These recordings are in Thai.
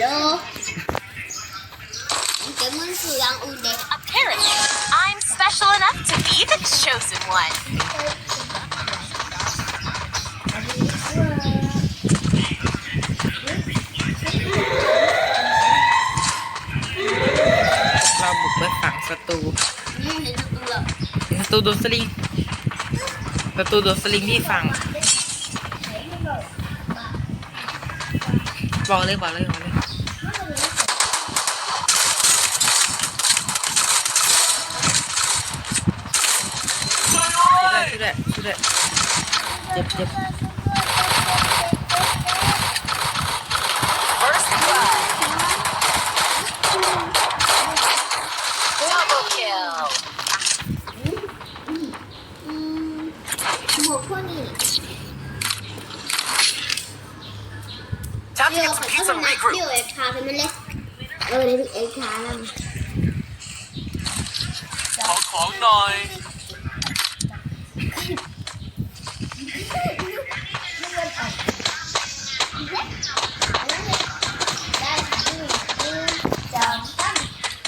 Hello. Apparently, I'm special enough to be the chosen one. Lao một bếp phẳng sa tu. Sa tu đồ sling. Sa tu đồ sling đi phẳng. Bỏ lên, bỏ lên, bỏ lên. ด้วยช่วยด้วยช่วยด้วยเจ็บเจ็บ First blood. Double kill. หมวกพวกนี้ Time to เดี๋ยว get ขอ some โท pizza ษ and นะ regroup. เดี๋ยวเอ็กซ์คาเป็นมันเล็กเออเดี๋ยวเอ็กซ์คาแล้ว ขอของหน่อย ไ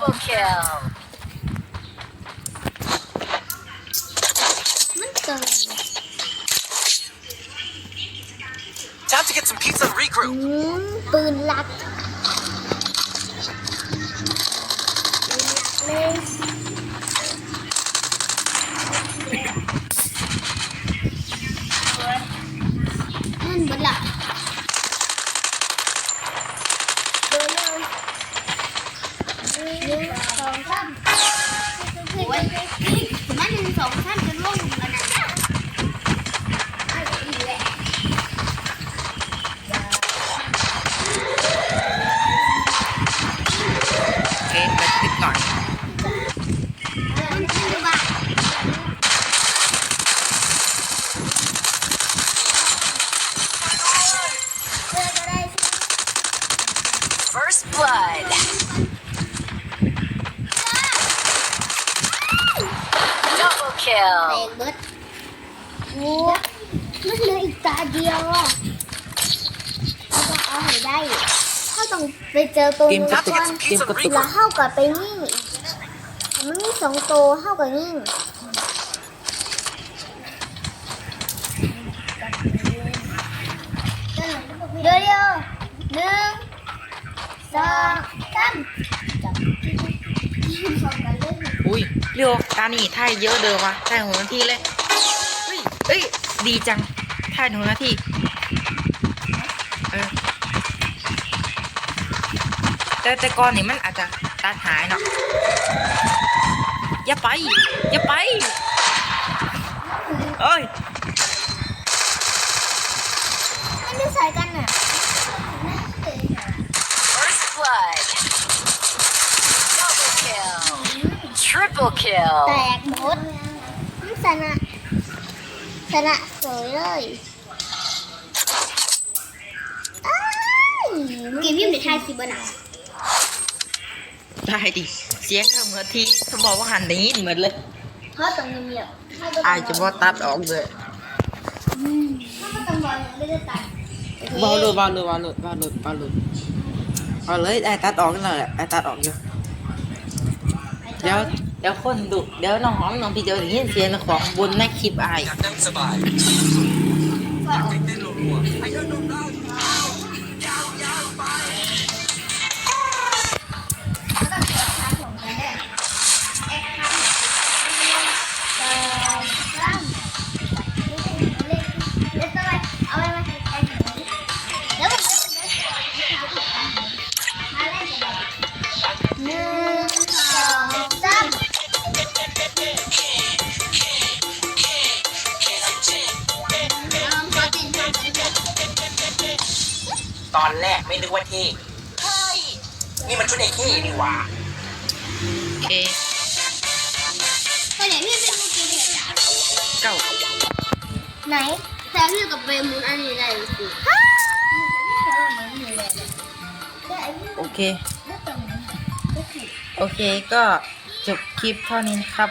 Double kill. Time to get some pizza and regroup. Mm, blood. Double แต kill. กเบิดโอ้มันเหลืออีกตาเดียวอะเราต้องเอาให้ได้เขาต้องไปเจอตัวเกมนู้นกระก่ตุกอนเกมกระตุก แล้วเข้ากับไปนิ่งมันมีสองตัวเข้ากับนิ่งเดี๋ยวเดียวหนึ่งสองสามจับพร้อม กันเลยอุ้ยเรียวตานี่ท่ายเยอะเดิมวะท่ายหัวนาทีเลยเฮ้ยเอ้ยดีจังท่ายหัวนาทีเออแต่แต่ก่อนนี่มันอาจจะตัดหายเนาะอย่าไปอย่าไปเอ้ยมันจะใส่กันอะ First blood. Double kill. Triple แต kill. กหมดมันชนะชนะสวยเลยอ้ายเกมยิ่งเด็ดทายสิบวันอ่ะ ได้ดิ เสียงเท่าเหมือนที่สมองว่าหันได้ยินเหมือนเลย เพราะต้องเงียบๆ อายจะบ่ตัดออกเลย ถ้าไม่ต้องบอลไม่ได้ตัด บอลเลยบอลเลยบอลเลยบอลเลยบอลเลย เอาเลยไอ้ตัดออกนั่นแหละไอ้ตัดออกอยู่เดี๋ยวเดี๋ยวคนดุเดี๋ยวน้องหอมน้องพี่เดี๋ยวได้ยินเสียงของบนในคลิปไอ้อยากนั่งสบายอยากเต้นรัวๆไอ้เจ้าหนุ่ อนแรกไม่นึกว่าเท่พอนี่มันชุดไอ้ขี้นี่หว่าโอเคแต่อย่างที่เป็นเมื่อกี้เนี่ยเก้าไหนแต่พี่กับเบมูนอันนี้ได้สิโอเค โอเคก็จบคลิปเท่านี้นะครับ